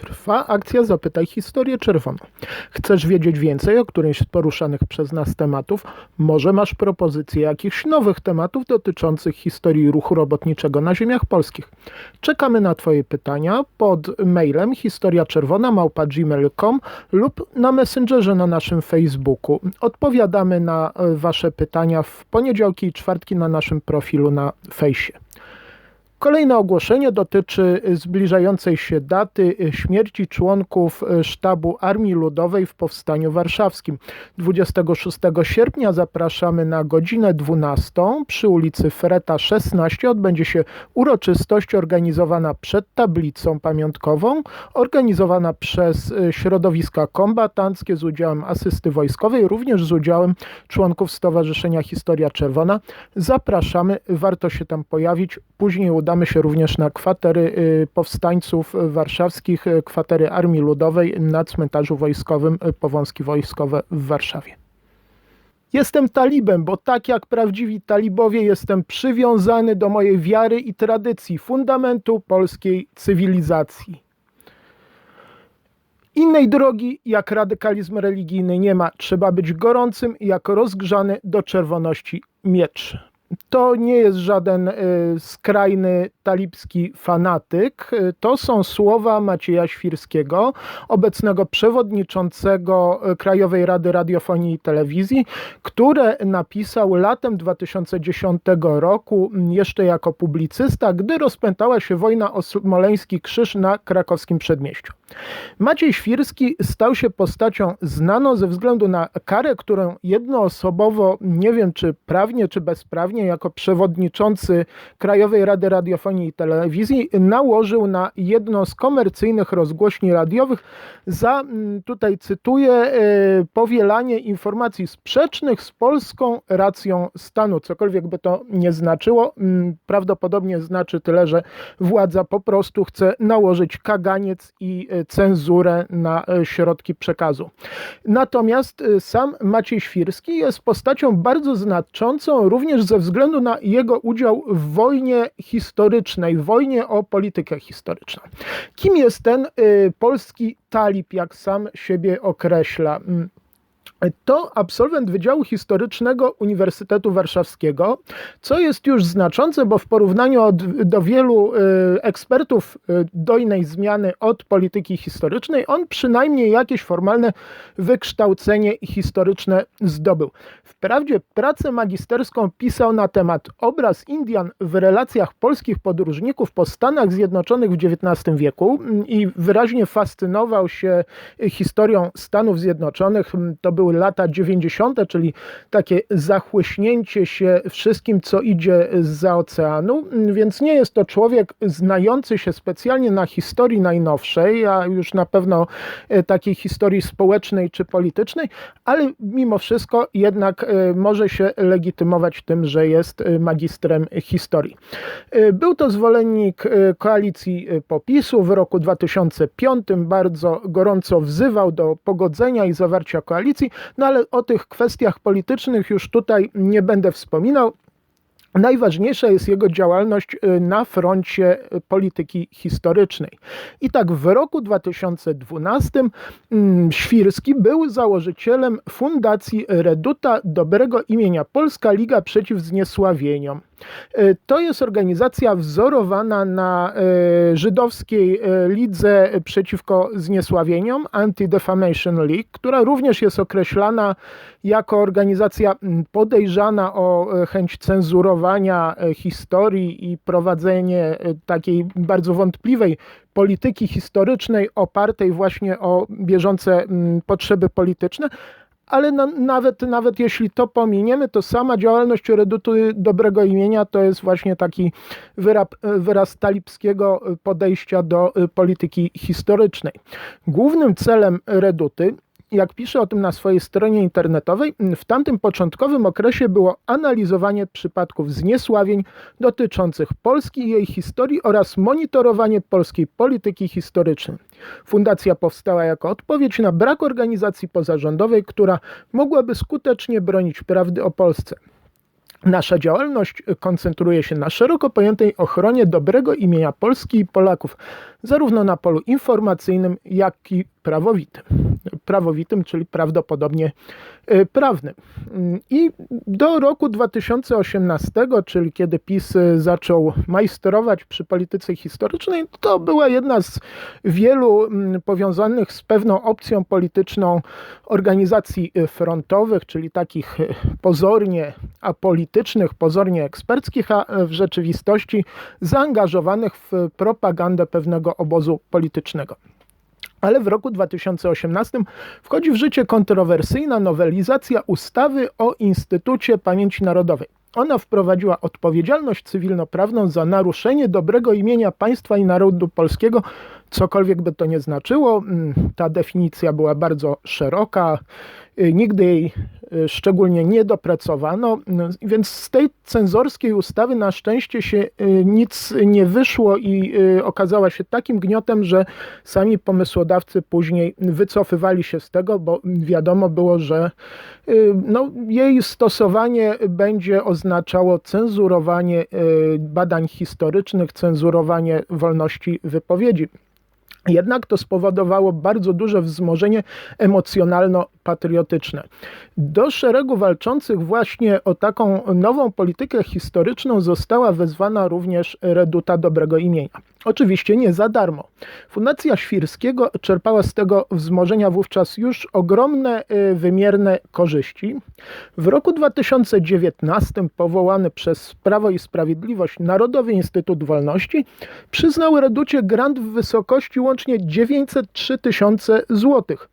Trwa akcja Zapytaj Historię Czerwoną. Chcesz wiedzieć więcej o którymś z poruszanych przez nas tematów? Może masz propozycje jakichś nowych tematów dotyczących historii ruchu robotniczego na ziemiach polskich? Czekamy na Twoje pytania pod mailem historiaczerwona.gmail.com lub na Messengerze na naszym Facebooku. Odpowiadamy na e, Wasze pytania w poniedziałki i czwartki na naszym profilu na fejsie. Kolejne ogłoszenie dotyczy zbliżającej się daty śmierci członków sztabu Armii Ludowej w Powstaniu Warszawskim. 26 sierpnia zapraszamy na godzinę 12 przy ulicy Freta 16 odbędzie się uroczystość organizowana przed tablicą pamiątkową, organizowana przez środowiska kombatanckie z udziałem asysty wojskowej, również z udziałem członków Stowarzyszenia Historia Czerwona. Zapraszamy, warto się tam pojawić. Później uda udamy się również na kwatery y, powstańców warszawskich, y, kwatery Armii Ludowej na cmentarzu wojskowym y, Powązki Wojskowe w Warszawie. Jestem talibem, bo tak jak prawdziwi talibowie jestem przywiązany do mojej wiary i tradycji, fundamentu polskiej cywilizacji. Innej drogi jak radykalizm religijny nie ma. Trzeba być gorącym jak rozgrzany do czerwoności miecz. To nie jest żaden y, skrajny talibski fanatyk. To są słowa Macieja Świrskiego, obecnego przewodniczącego Krajowej Rady Radiofonii i Telewizji, które napisał latem 2010 roku, jeszcze jako publicysta, gdy rozpętała się wojna o Smoleński Krzyż na krakowskim przedmieściu. Maciej Świrski stał się postacią znaną ze względu na karę, którą jednoosobowo, nie wiem czy prawnie, czy bezprawnie, jako przewodniczący Krajowej Rady Radiofonii i Telewizji nałożył na jedno z komercyjnych rozgłośni radiowych za, mm, tutaj cytuję, e, powielanie informacji sprzecznych z polską racją stanu. Cokolwiek by to nie znaczyło, mm, prawdopodobnie znaczy tyle, że władza po prostu chce nałożyć kaganiec i e, cenzurę na e, środki przekazu. Natomiast sam Maciej Świrski jest postacią bardzo znaczącą również ze względu na jego udział w wojnie historycznej, w wojnie o politykę historyczną. Kim jest ten polski talib, jak sam siebie określa. To absolwent Wydziału Historycznego Uniwersytetu Warszawskiego, co jest już znaczące, bo w porównaniu od, do wielu y, ekspertów y, dojnej zmiany od polityki historycznej, on przynajmniej jakieś formalne wykształcenie historyczne zdobył. Wprawdzie pracę magisterską pisał na temat obraz Indian w relacjach polskich podróżników po Stanach Zjednoczonych w XIX wieku mm, i wyraźnie fascynował się historią Stanów Zjednoczonych. To był były lata 90., czyli takie zachłyśnięcie się wszystkim, co idzie za oceanu, więc nie jest to człowiek znający się specjalnie na historii najnowszej, a już na pewno e, takiej historii społecznej czy politycznej, ale mimo wszystko jednak e, może się legitymować tym, że jest e, magistrem historii. Był to zwolennik koalicji popisu w roku 2005, bardzo gorąco wzywał do pogodzenia i zawarcia koalicji, no ale o tych kwestiach politycznych już tutaj nie będę wspominał. Najważniejsza jest jego działalność y, na froncie polityki historycznej. I tak w roku 2012 mm, Świrski był założycielem Fundacji Reduta Dobrego Imienia Polska Liga Przeciw Zniesławieniom. E, to jest organizacja wzorowana na żydowskiej lidze przeciwko zniesławieniom, Anti-Defamation League, która również jest określana jako organizacja podejrzana o chęć cenzurowania historii i prowadzenie takiej bardzo wątpliwej polityki historycznej opartej właśnie o bieżące potrzeby polityczne, ale na, nawet, nawet jeśli to pominiemy, to sama działalność Redutu Dobrego Imienia to jest właśnie taki wyraz, wyraz talibskiego podejścia do polityki historycznej. Głównym celem Reduty jak pisze o tym na swojej stronie internetowej, w tamtym początkowym okresie było analizowanie przypadków zniesławień dotyczących Polski i jej historii oraz monitorowanie polskiej polityki historycznej. Fundacja powstała jako odpowiedź na brak organizacji pozarządowej, która mogłaby skutecznie bronić prawdy o Polsce. Nasza działalność koncentruje się na szeroko pojętej ochronie dobrego imienia Polski i Polaków, zarówno na polu informacyjnym, jak i prawowitym. Prawowitym, czyli prawdopodobnie y, prawnym. I do roku 2018, czyli kiedy PiS zaczął majstrować przy polityce historycznej, to była jedna z wielu mm, powiązanych z pewną opcją polityczną organizacji frontowych, czyli takich y, pozornie apolitycznych, pozornie eksperckich, a w rzeczywistości zaangażowanych w propagandę pewnego obozu politycznego. Ale w roku 2018 wchodzi w życie kontrowersyjna nowelizacja ustawy o Instytucie Pamięci Narodowej. Ona wprowadziła odpowiedzialność cywilnoprawną za naruszenie dobrego imienia państwa i narodu polskiego, cokolwiek by to nie znaczyło. Mm, ta definicja była bardzo szeroka, nigdy jej y, szczególnie nie dopracowano, no, więc z tej cenzorskiej ustawy na szczęście się y, nic nie wyszło i okazała się takim gniotem, że sami pomysłodawcy później wycofywali się z tego, bo wiadomo było, że no, jej stosowanie będzie oznaczało cenzurowanie badań historycznych, cenzurowanie wolności wypowiedzi. Jednak to spowodowało bardzo duże wzmożenie emocjonalno-patriotyczne. Do szeregu walczących właśnie o taką nową politykę historyczną została wezwana również Reduta Dobrego Imienia. Oczywiście nie za darmo. Fundacja Świrskiego czerpała z tego wzmożenia wówczas już ogromne, y, wymierne korzyści. W roku 2019 powołany przez Prawo i Sprawiedliwość Narodowy Instytut Wolności przyznał Reducie grant w wysokości łącznie 903 tysiące złotych.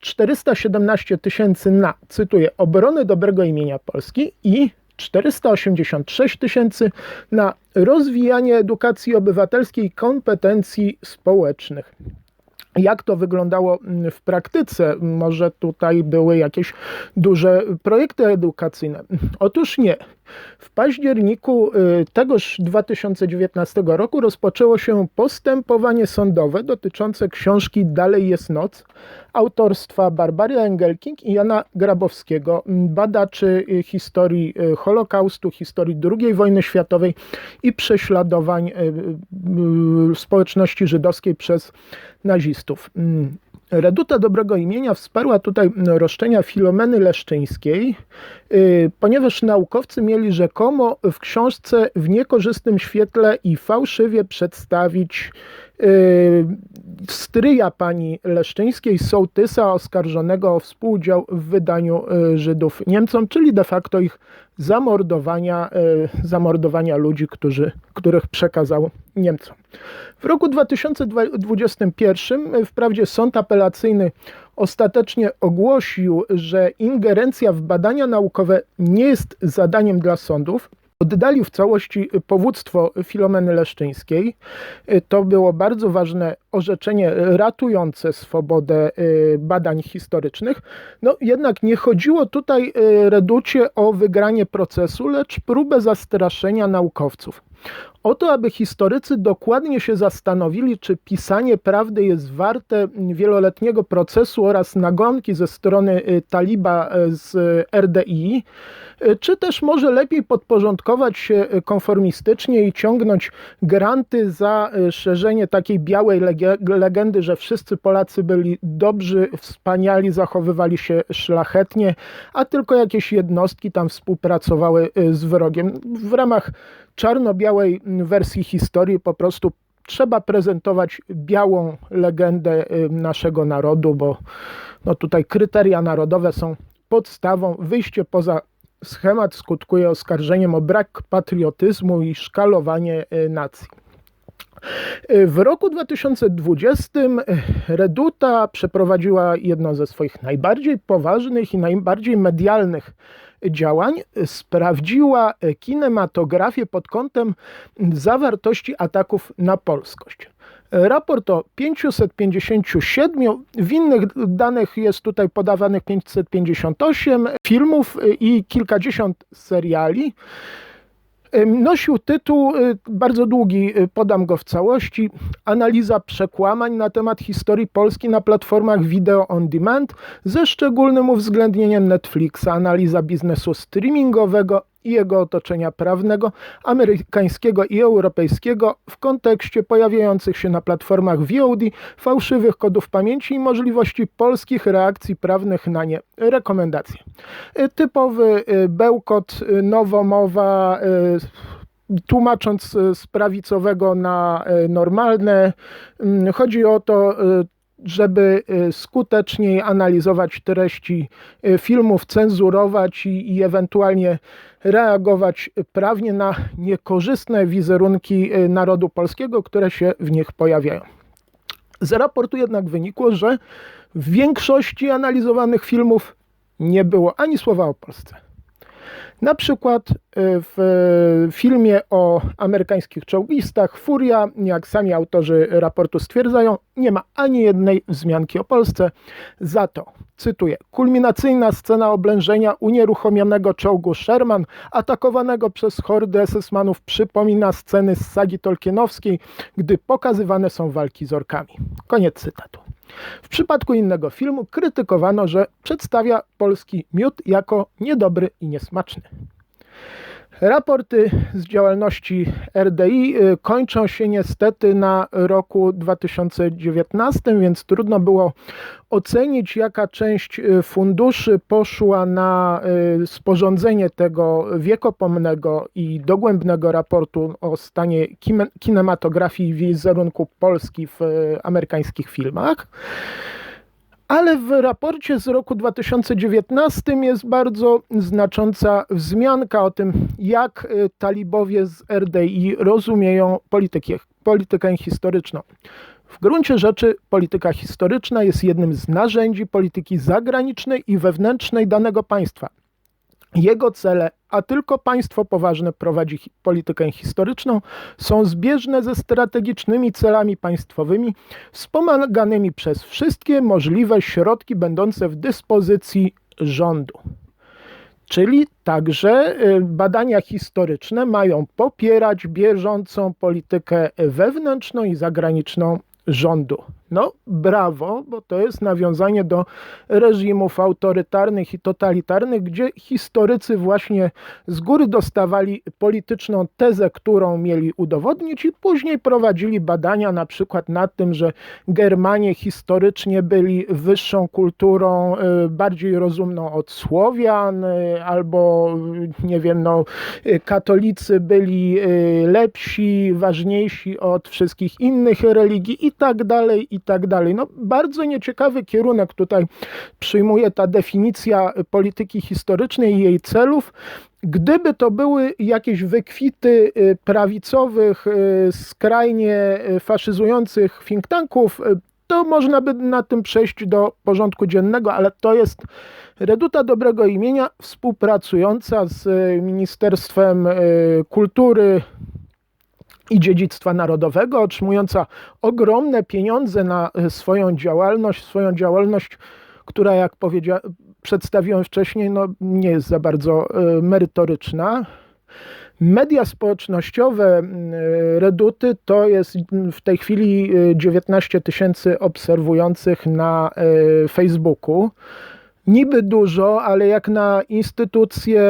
417 tysięcy na, cytuję, obronę dobrego imienia Polski i 486 tysięcy na rozwijanie edukacji obywatelskiej kompetencji społecznych. Jak to wyglądało w praktyce? Może tutaj były jakieś duże projekty edukacyjne? Otóż nie. W październiku y, tegoż 2019 roku rozpoczęło się postępowanie sądowe dotyczące książki Dalej jest noc autorstwa Barbary Engelking i Jana Grabowskiego, badaczy y, historii y, Holokaustu, historii II wojny światowej i prześladowań społeczności żydowskiej przez nazistów. Mm. Reduta Dobrego Imienia wsparła tutaj roszczenia Filomeny Leszczyńskiej, y, ponieważ naukowcy mieli rzekomo w książce w niekorzystnym świetle i fałszywie przedstawić stryja pani Leszczyńskiej, sołtysa oskarżonego o współudział w wydaniu y, Żydów Niemcom, czyli de facto ich zamordowania, zamordowania ludzi, którzy, których przekazał Niemcom. W roku 2021 wprawdzie sąd apelacyjny ostatecznie ogłosił, że ingerencja w badania naukowe nie jest zadaniem dla sądów, oddalił w całości powództwo Filomeny Leszczyńskiej. To było bardzo ważne orzeczenie ratujące swobodę y, badań historycznych. No jednak nie chodziło tutaj y, Reducie o wygranie procesu, lecz próbę zastraszenia naukowców. O to, aby historycy dokładnie się zastanowili, czy pisanie prawdy jest warte wieloletniego procesu oraz nagonki ze strony y, Taliba y, z RDI, y, czy też może lepiej podporządkować się konformistycznie i ciągnąć granty za szerzenie takiej białej legendy, że wszyscy Polacy byli dobrzy, wspaniali, zachowywali się szlachetnie, a tylko jakieś jednostki tam współpracowały z wrogiem. W ramach czarno-białej wersji historii po prostu trzeba prezentować białą legendę y, naszego narodu, bo no tutaj kryteria narodowe są podstawą. Wyjście poza schemat skutkuje oskarżeniem o brak patriotyzmu i szkalowanie y, nacji. Y, w roku 2020 Reduta przeprowadziła jedno ze swoich najbardziej poważnych i najbardziej medialnych działań sprawdziła kinematografię pod kątem zawartości ataków na polskość. Raport o 557, w innych danych jest tutaj podawanych 558 filmów i kilkadziesiąt seriali. Nosił tytuł y, bardzo długi, y, podam go w całości. Analiza przekłamań na temat historii Polski na platformach video on demand ze szczególnym uwzględnieniem Netflixa, analiza biznesu streamingowego i jego otoczenia prawnego, amerykańskiego i europejskiego, w kontekście pojawiających się na platformach VOD fałszywych kodów pamięci i możliwości polskich reakcji prawnych na nie. Rekomendacje. Y, typowy y, bełkot, y, nowomowa, tłumacząc z prawicowego na normalne. Mm, chodzi o to, żeby y, skuteczniej analizować treści y, filmów, cenzurować i, i, ewentualnie reagować prawnie na niekorzystne wizerunki y, narodu polskiego, które się w nich pojawiają. Z raportu jednak wynikło, że w większości analizowanych filmów nie było ani słowa o Polsce. Na przykład y, w filmie o amerykańskich czołgistach Furia, jak sami autorzy raportu stwierdzają, nie ma ani jednej wzmianki o Polsce. Za to, cytuję, kulminacyjna scena oblężenia unieruchomionego czołgu Sherman, atakowanego przez hordy SS-manów, przypomina sceny z sagi tolkienowskiej, gdy pokazywane są walki z orkami. Koniec cytatu. W przypadku innego filmu krytykowano, że przedstawia polski miód jako niedobry i niesmaczny. Raporty z działalności RDI y, kończą się niestety na roku 2019, więc trudno było ocenić, jaka część y, funduszy poszła na y, sporządzenie tego wiekopomnego i dogłębnego raportu o stanie kinematografii i wizerunku Polski w amerykańskich filmach. Ale w raporcie z roku 2019 jest bardzo znacząca wzmianka o tym, jak y, talibowie z RDI rozumieją politykę, politykę historyczną. W gruncie rzeczy polityka historyczna jest jednym z narzędzi polityki zagranicznej i wewnętrznej danego państwa. Jego cele, a tylko państwo poważne prowadzi politykę historyczną, są zbieżne ze strategicznymi celami państwowymi, wspomaganymi przez wszystkie możliwe środki będące w dyspozycji rządu. Czyli także y, badania historyczne mają popierać bieżącą politykę wewnętrzną i zagraniczną rządu. No, brawo, bo to jest nawiązanie do reżimów autorytarnych i totalitarnych, gdzie historycy właśnie z góry dostawali polityczną tezę, którą mieli udowodnić, i później prowadzili badania na przykład nad tym, że Germanie historycznie byli wyższą kulturą, y, bardziej rozumną od Słowian, y, albo nie wiem, no, y, katolicy byli lepsi, ważniejsi od wszystkich innych religii i tak dalej, i tak dalej. No, bardzo nieciekawy kierunek tutaj przyjmuje ta definicja polityki historycznej i jej celów. Gdyby to były jakieś wykwity y, prawicowych, y, skrajnie y, faszyzujących think tanków, to można by na tym przejść do porządku dziennego, ale to jest Reduta Dobrego Imienia współpracująca z Ministerstwem Kultury, i dziedzictwa narodowego, otrzymująca ogromne pieniądze na e, swoją działalność, swoją działalność, która jak powiedziałem, przedstawiłem wcześniej, no, nie jest za bardzo e, merytoryczna. Media społecznościowe e, Reduty to jest w tej chwili 19 tysięcy obserwujących na Facebooku niby dużo, ale jak na instytucję,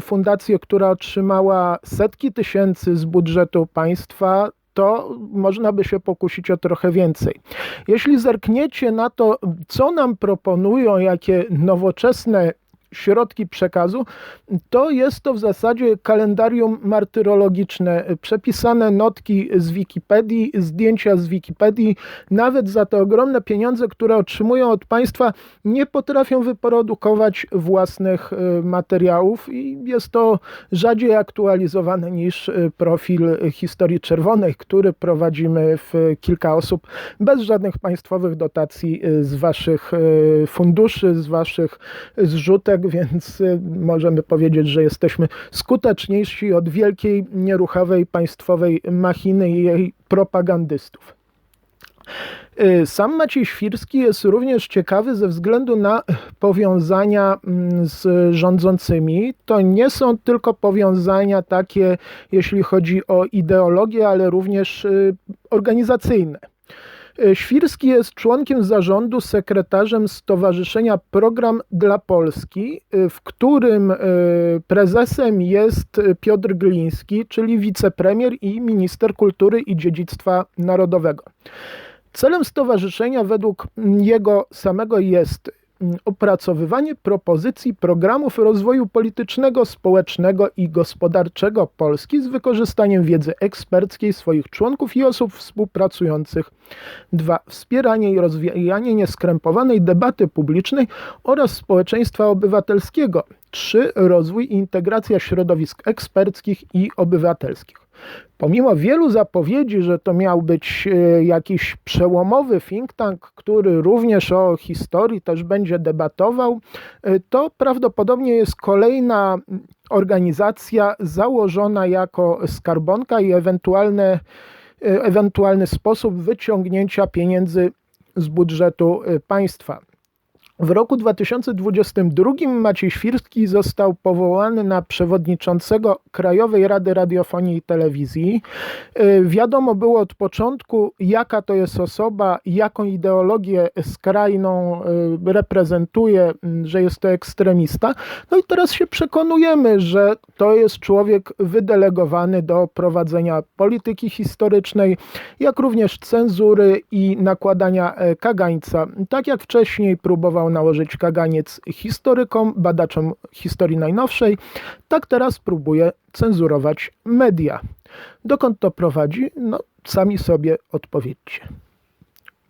fundację, która otrzymała setki tysięcy z budżetu państwa, to można by się pokusić o trochę więcej. Jeśli zerkniecie na to, co nam proponują, jakie nowoczesne środki przekazu, to jest to w zasadzie kalendarium martyrologiczne, przepisane notki z Wikipedii, zdjęcia z Wikipedii, nawet za te ogromne pieniądze, które otrzymują od państwa, nie potrafią wyprodukować własnych y, materiałów i jest to rzadziej aktualizowane niż y, profil historii czerwonej, który prowadzimy w kilka osób bez żadnych państwowych dotacji y, z waszych funduszy, z waszych zrzutek więc y, możemy powiedzieć, że jesteśmy skuteczniejsi od wielkiej, nieruchawej państwowej machiny i jej propagandystów. Y, sam Maciej Świrski jest również ciekawy ze względu na powiązania mm, z rządzącymi. To nie są tylko powiązania takie, jeśli chodzi o ideologię, ale również y, organizacyjne. Świrski jest członkiem zarządu, sekretarzem Stowarzyszenia Program dla Polski, e, w którym e, prezesem jest Piotr Gliński, czyli wicepremier i minister kultury i dziedzictwa narodowego. Celem stowarzyszenia według jego samego jest opracowywanie propozycji programów rozwoju politycznego, społecznego i gospodarczego Polski z wykorzystaniem wiedzy eksperckiej swoich członków i osób współpracujących. Dwa, wspieranie i rozwijanie nieskrępowanej debaty publicznej oraz społeczeństwa obywatelskiego. Trzy, rozwój i integracja środowisk eksperckich i obywatelskich. Pomimo wielu zapowiedzi, że to miał być e, jakiś przełomowy think tank, który również o historii też będzie debatował, e, to prawdopodobnie jest kolejna organizacja założona jako skarbonka i ewentualne, e, ewentualny sposób wyciągnięcia pieniędzy z budżetu państwa. W roku 2022 Maciej Świrski został powołany na przewodniczącego Krajowej Rady Radiofonii i Telewizji. Y, wiadomo było od początku, jaka to jest osoba, jaką ideologię skrajną y, reprezentuje, y, że jest to ekstremista. No i teraz się przekonujemy, że to jest człowiek wydelegowany do prowadzenia polityki historycznej, jak również cenzury i nakładania e, kagańca. Tak jak wcześniej próbował nałożyć kaganiec historykom, badaczom historii najnowszej, tak teraz próbuje cenzurować media. Dokąd to prowadzi? No, sami sobie odpowiedzcie.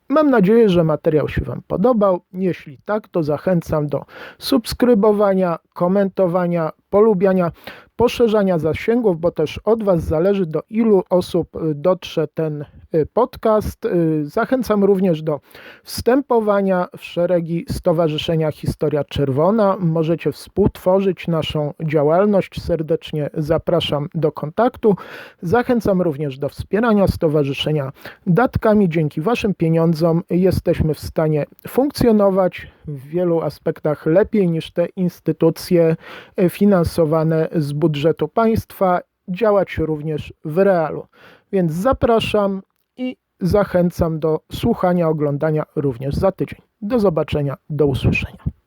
Mam nadzieję, że materiał się Wam podobał. Jeśli tak, to zachęcam do subskrybowania, komentowania, polubiania, poszerzania zasięgów, bo też od Was zależy, do ilu osób dotrze ten Y, podcast. Y, zachęcam również do wstępowania w szeregi Stowarzyszenia Historia Czerwona. Możecie współtworzyć naszą działalność. Serdecznie zapraszam do kontaktu. Zachęcam również do wspierania stowarzyszenia datkami. Dzięki Waszym pieniądzom jesteśmy w stanie funkcjonować w wielu aspektach lepiej niż te instytucje finansowane z budżetu państwa, działać również w realu. Więc zapraszam i zachęcam do słuchania, oglądania również za tydzień. Do zobaczenia, do usłyszenia.